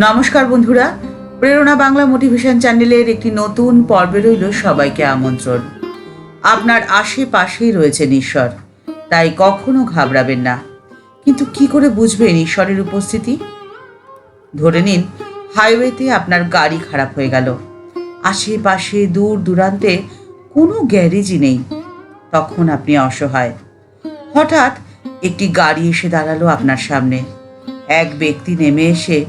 নমস্কার বন্ধুরা। প্রেরণা বাংলা মোটিভেশন চ্যানেলের একটি নতুন পর্বে রইল সবাইকে আমন্ত্রণ। আপনার আশেপাশেই রয়েছেন ঈশ্বর, তাই কখনো ঘাবড়াবেন না। কিন্তু কি করে বুঝবেন ঈশ্বরের উপস্থিতি? ধরে নিন, হাইওয়েতে আপনার গাড়ি খারাপ হয়ে গেল। আশেপাশে দূর দূরান্তে কোনো গ্যারেজই নেই। তখন আপনি অসহায়। হঠাৎ একটি গাড়ি এসে দাঁড়াল আপনার সামনে। এক ব্যক্তি নেমে এসে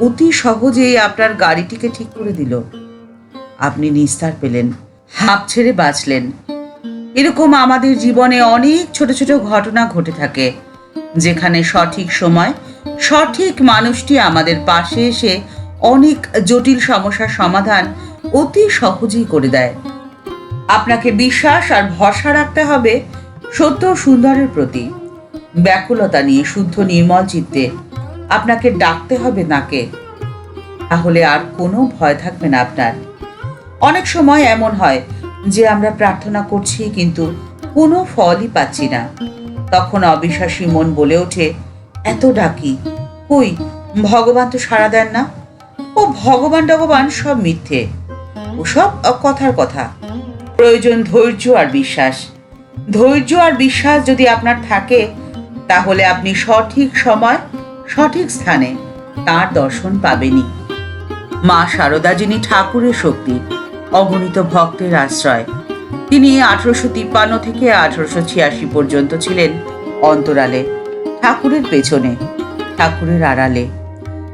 অতি সহজেই আপনার গাড়িটিকে ঠিক করে দিল। আপনি নিস্তার পেলেন, হাঁপ ছেড়ে বাঁচলেন। এরকম আমাদের জীবনে অনেক ছোট ছোট ঘটনা ঘটে থাকে, যেখানে সঠিক সময় সঠিক মানুষটি আমাদের পাশে এসে অনেক জটিল সমস্যার সমাধান অতি সহজেই করে দেয়। আপনাকে বিশ্বাস আর ভরসা রাখতে হবে সত্য সুন্দরের প্রতি। ব্যাকুলতা নিয়ে, শুদ্ধ নির্মল চিত্তে আপনাকে ডাকতে হবে নাকে। তাহলে আর কোনো ভয় থাকবে না আপনার। অনেক সময় এমন হয় যে আমরা প্রার্থনা করছি কিন্তু কোনো ফলই পাচ্ছি না। তখন অবিশ্বাসী মন বলে ওঠে, এত ডাকি, কই, ভগবান তো সাড়া দেন না? ও, ভগবান টগবান সব মিথ্যে। ওসব কথার কথা। প্রয়োজন ধৈর্য আর বিশ্বাস। ধৈর্য আর বিশ্বাস যদি আপনার থাকে, তাহলে আপনি সঠিক সময় সঠিক স্থানে তার দর্শন পাবেনই মা শারদা যিনি ঠাকুরের শক্তি, অগণিত ভক্তের আশ্রয়, তিনি আঠারোশো তিপ্পান্ন থেকে আঠারোশো ছিয়াশি পর্যন্ত ছিলেন অন্তরালে, ঠাকুরের পেছনে, ঠাকুরের আড়ালে।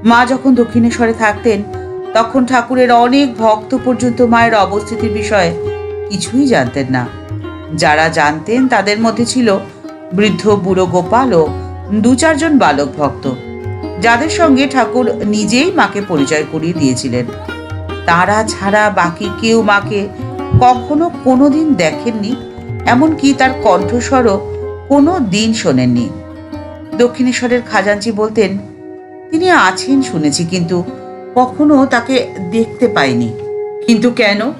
মা যখন দক্ষিণেশ্বরে থাকতেন, তখন ঠাকুরের অনেক ভক্ত পর্যন্ত মায়ের অবস্থিতির বিষয়ে কিছুই জানতেন না। যারা জানতেন তাদের মধ্যে ছিল বৃদ্ধ বুড়ো গোপাল ও দু চারজন বালক ভক্ত। যাদের সঙ্গে ঠাকুর নিজেই মাকে পরিচয় করিয়ে দিয়েছিলেন। তারা ছাড়া বাকি কেউ মাকে কখনো কোনো দিন দেখেননি, এমনকি তার কণ্ঠস্বরও কোনো দিন শোনেননি। দক্ষিণেশ্বরের খাজাঞ্চি বলতেন, তিনি আছেন শুনেছি, কিন্তু কখনো তাকে দেখতে পাইনি। কিন্তু কেন?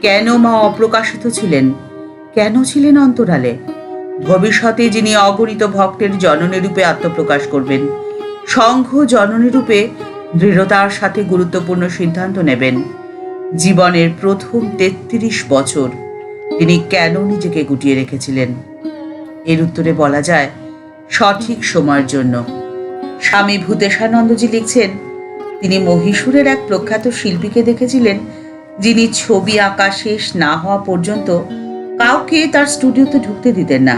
কেন মা অপ্রকাশিত ছিলেন? কেন ছিলেন অন্তরালে? ভবিষ্যতে যিনি অগণিত ভক্তের জননী রূপে আত্মপ্রকাশ করবেন, সংঘ জননী রূপে দৃঢ়তার সাথে গুরুত্বপূর্ণ সিদ্ধান্ত নেবেন। জীবনের প্রথম তেত্রিশ বছর তিনি কেন নিজেকে গুটিয়ে রেখেছিলেন? এর উত্তরে বলা যায়, সঠিক সময়ের জন্য। স্বামী ভূতেশানন্দজি লিখছেন, তিনি মহীশূরের এক প্রখ্যাত শিল্পীকে দেখেছিলেন, যিনি ছবি আঁকা শেষ না হওয়া পর্যন্ত কাউকে তার স্টুডিওতে ঢুকতে দিতেন না।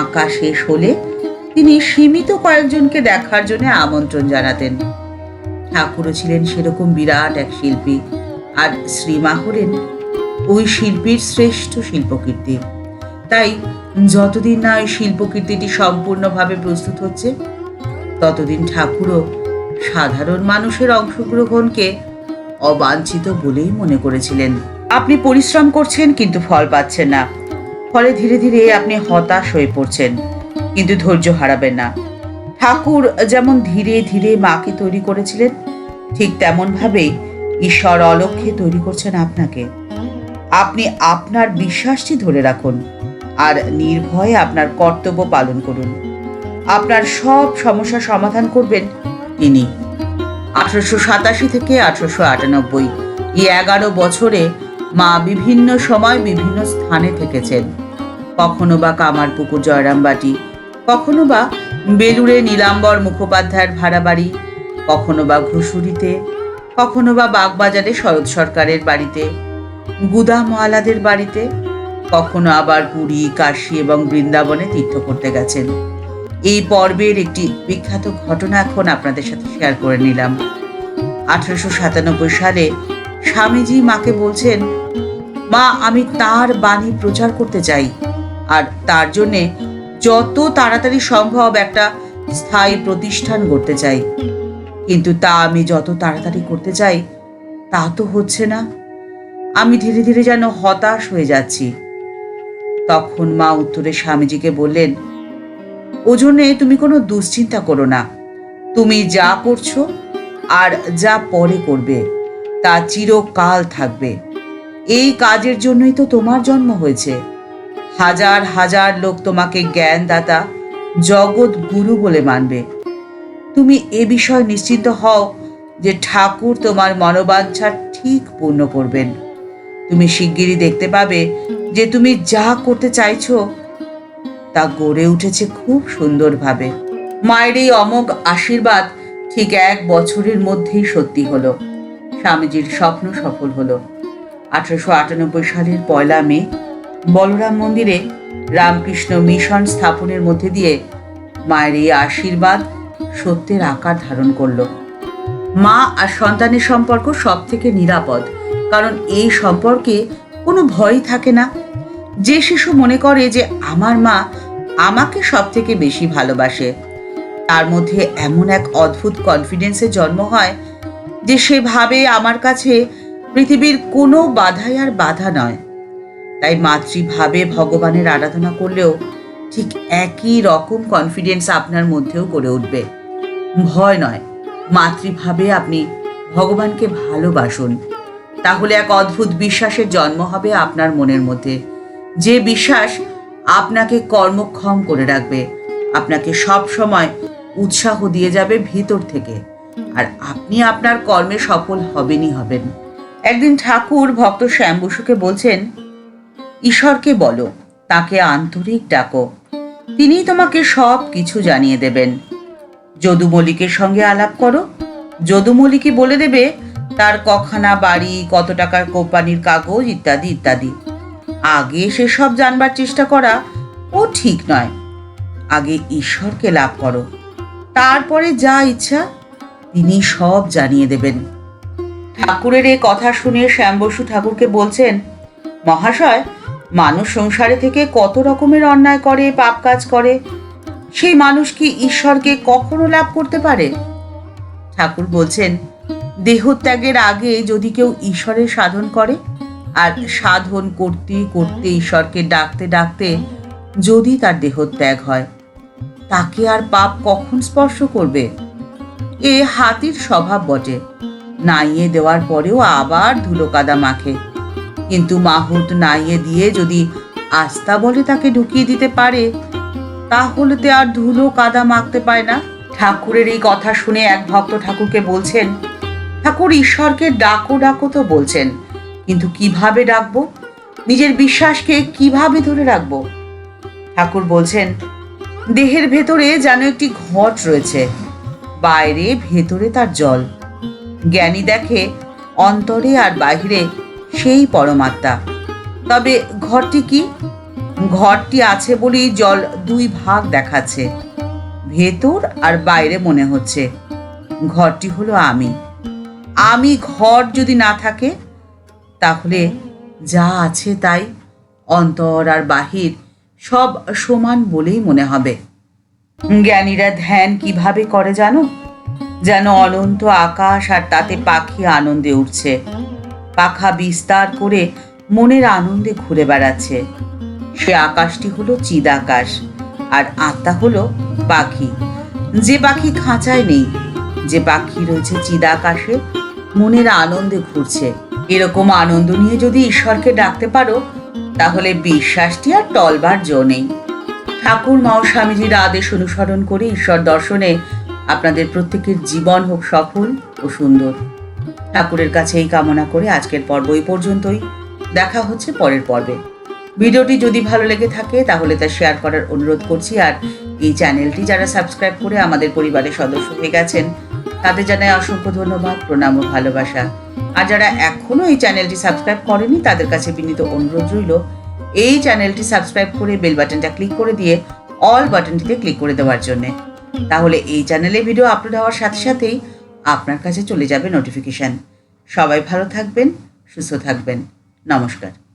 আঁকা শেষ হলে তিনি সীমিত কয়েকজনকে দেখার জন্য আমন্ত্রণ জানাতেন। ঠাকুরও ছিলেন সেরকম বিরাট এক শিল্পী, আর শ্রীমা হলেন ওই শিল্পীর শ্রেষ্ঠ শিল্পকীর্তি। তাই যতদিন না ওই শিল্পকীর্তিটি সম্পূর্ণভাবে প্রস্তুত হচ্ছে, ততদিন ঠাকুরও সাধারণ মানুষের অংশগ্রহণকে অবাঞ্ছিত বলেই মনে করেছিলেন। আপনি পরিশ্রম করছেন, কিন্তু ফল পাচ্ছেন না। ফলে ধীরে ধীরে আপনি হতাশ হয়ে পড়ছেন, কিন্তু ধৈর্য হারাবেন না। ঠাকুর যেমন ধীরে ধীরে মাকে তৈরি করেছিলেন, ঠিক তেমনভাবেই ঈশ্বর অলক্ষ্যে তৈরি করছেন আপনাকে। আপনি আপনার বিশ্বাসটি ধরে রাখুন, আর নির্ভয়ে আপনার কর্তব্য পালন করুন। আপনার সব সমস্যা সমাধান করবেন তিনি। আঠারোশো সাতাশি থেকে আঠারোশো আটানব্বই, এই এগারো বছরে মা বিভিন্ন সময় বিভিন্ন স্থানে থেকেছেন। কখনো বা কামারপুকুর জয়রামবাটি, কখনো বা বেলুড়ে নীলাম্বর মুখোপাধ্যায়ের ভাড়া বাড়ি কখনো বা ঘুষুরিতে, কখনো বা বাগবাজারে শরৎ সরকারের বাড়িতে, গুদামওয়ালাদের বাড়িতে, কখনো আবার পুরী, কাশী এবং বৃন্দাবনে তীর্থ করতে গেছেন। এই পর্বের একটি বিখ্যাত ঘটনা এখন আপনাদের সাথে শেয়ার করে নিলাম। আঠারোশো সাতানব্বই সালে স্বামীজি মাকে বলছেন, মা, আমি তার বাণী প্রচার করতে চাই। আর তার জন্যে যত তাড়াতাড়ি সম্ভব একটা স্থায়ী প্রতিষ্ঠান করতে চাই। কিন্তু তা আমি যত তাড়াতাড়ি করতে চাই, তা তো হচ্ছে না। আমি ধীরে ধীরে যেন হতাশ হয়ে যাচ্ছি। তখন মা উত্তরে স্বামীজিকে বললেন, ও জন্যে তুমি কোনো দুশ্চিন্তা করো না। তুমি যা করছ আর যা পরে করবে। তা চিরকাল থাকবে। এই কাজের জন্যই তো তোমার জন্ম হয়েছে। হাজার হাজার লোক তোমাকে জ্ঞানদাতা, জগৎ গুরু বলে মানবে। তুমি এ বিষয়ে নিশ্চিন্ত হও যে ঠাকুর তোমার মনোবাঞ্ছা ঠিক পূর্ণ করবেন। তুমি শিগগিরই দেখতে পাবে যে তুমি যা করতে চাইছো তা গড়ে উঠেছে খুব সুন্দরভাবে। মায়ের এই অমোঘ আশীর্বাদ ঠিক এক বছরের মধ্যেই সত্যি হলো। স্বামীজির স্বপ্ন সফল হলো। আঠারোশো আটানব্বই সালের পয়লা মে, বলরাম মন্দিরে রামকৃষ্ণ মিশন স্থাপনের মধ্যে দিয়ে মায়ের এই আশীর্বাদ সত্যের আকার ধারণ করল। মা আর সন্তানের সম্পর্ক সব থেকে নিরাপদ, কারণ এই সম্পর্কে কোনো ভয়ই থাকে না। যে শিশু মনে করে যে আমার মা আমাকে সব থেকে বেশি ভালোবাসে, তার মধ্যে এমন এক অদ্ভুত কনফিডেন্সের জন্ম হয় যে সে ভাবে আমার কাছে পৃথিবীর কোনো বাধাই আর বাধা নয়। তাই মাতৃভাবে ভগবানের আরাধনা করলেও ঠিক একই রকম কনফিডেন্স আপনার মধ্যেও গড়ে উঠবে। ভয় নয়, মাতৃভাবে আপনি ভগবানকে ভালোবাসুন। তাহলে এক অদ্ভুত বিশ্বাসের জন্ম হবে আপনার মনের মধ্যে। যে বিশ্বাস আপনাকে কর্মক্ষম করে রাখবে, আপনাকে সব সময় উৎসাহ দিয়ে যাবে ভিতর থেকে। আর আপনি আপনার কর্মে সফল হবেনই হবেন। একদিন ঠাকুর ভক্ত শ্যাম বসুকে বলছেন, ঈশ্বরকে বলো, তাকে আন্তরিক ডাকো। তিনিই তোমাকে সব কিছু জানিয়ে দেবেন। যদু মল্লিকের সঙ্গে আলাপ করো। যদু বলে দেবে, তার কখানা বাড়ি, কত টাকার কোম্পানির কাগজ ইত্যাদি ইত্যাদি। আগে সেসব জানবার চেষ্টা করা, ও ঠিক নয়। আগে ঈশ্বরকে লাভ করো। তারপরে যা ইচ্ছা তিনি সব জানিয়ে দেবেন। ঠাকুরের এই কথা শুনে শ্যাম বসু ঠাকুরকে বলছেন, মহাশয়, মানুষ সংসারে থেকে কত রকমের অন্যায় করে, পাপ কাজ করে। সেই মানুষ কি ঈশ্বরকে কখনো লাভ করতে পারে? ঠাকুর বলছেন, দেহত্যাগের আগে যদি কেউ ঈশ্বরের সাধন করে, আর সাধন করতে করতে ঈশ্বরকে ডাকতে ডাকতে যদি তার দেহত্যাগ হয়, তাকে আর পাপ কখন স্পর্শ করবে? এ হাতির স্বভাব বটে। নাইয়ে দেওয়ার পরেও আবার ধুলো কাদা মাখে। কিন্তু মাহুত নাইয়ে দিয়ে যদি আস্থা বলে তাকে ঢুকিয়ে দিতে পারে, তাহলে তো আর ধুলো কাদা মাখতে পায় না। ঠাকুরের এই কথা শুনে এক ভক্ত ঠাকুরকে বলছেন, ঠাকুর ঈশ্বরকে ডাকো ডাকো তো বলছেন, কিন্তু কীভাবে ডাকবো? নিজের বিশ্বাসকে কীভাবে ধরে রাখব? ঠাকুর বলছেন, দেহের ভেতরে যেন একটি ঘট রয়েছে বাইরে, ভেতরে তার জল। জ্ঞানী দেখে অন্তরে আর বাহিরে সেই পরমাত্মা। তবে ঘরটি কি? ঘরটি আছে বলেই জল দুই ভাগ দেখাচ্ছে। ভেতর আর বাইরে মনে হচ্ছে। ঘরটি হলো আমি। আমি ঘর যদি না থাকে, তাহলে যা আছে তাই অন্তর আর বাহির সব সমান বলেই মনে হবে। জ্ঞানীরা ধ্যান কীভাবে করে জানো? যেন অনন্ত আকাশ আর তাতে পাখি আনন্দে উঠছে পাখা বিস্তার করে মনের আনন্দে ঘুরে বেড়াচ্ছে। সে আকাশটি হলো চিদ আকাশ, আর আত্মা হলো পাখি। যে পাখি খাঁচায় নেই, যে পাখি রয়েছে চিদাকাশে মনের আনন্দে ঘুরছে। এরকম আনন্দ নিয়ে যদি ঈশ্বরকে ডাকতে পারো, তাহলে বিশ্বাসটি আর টলবার জো নেই। ঠাকুর মাও স্বামীজির আদেশ অনুসরণ করে ঈশ্বর দর্শনে আপনাদের প্রত্যেকের জীবন হোক সফল ও সুন্দর। ঠাকুরের কাছে এই কামনা করে আজকের পর্ব এই পর্যন্তই। দেখা হচ্ছে পরের পর্বে। ভিডিওটি যদি ভালো লেগে থাকে তাহলে তা শেয়ার করার অনুরোধ করছি আর এই চ্যানেলটি যারা সাবস্ক্রাইব করে আমাদের পরিবারের সদস্য হয়ে গেছেন, তাদের জানাই অসংখ্য ধন্যবাদ, প্রণাম ও ভালোবাসা। আর যারা এখনও এই চ্যানেলটি সাবস্ক্রাইব করেনি তাদের কাছে বিনীত অনুরোধ রইল এই চ্যানেলটি সাবস্ক্রাইব করে বেল বাটনটা ক্লিক করে দিয়ে অল বাটনটিতে ক্লিক করে দেওয়ার জন্যে। তাহলে এই চ্যানেলে ভিডিও আপলোড হওয়ার সাথে সাথেই আপনার কাছে চলে যাবে নোটিফিকেশান। সবাই ভালো থাকবেন, সুস্থ থাকবেন। নমস্কার।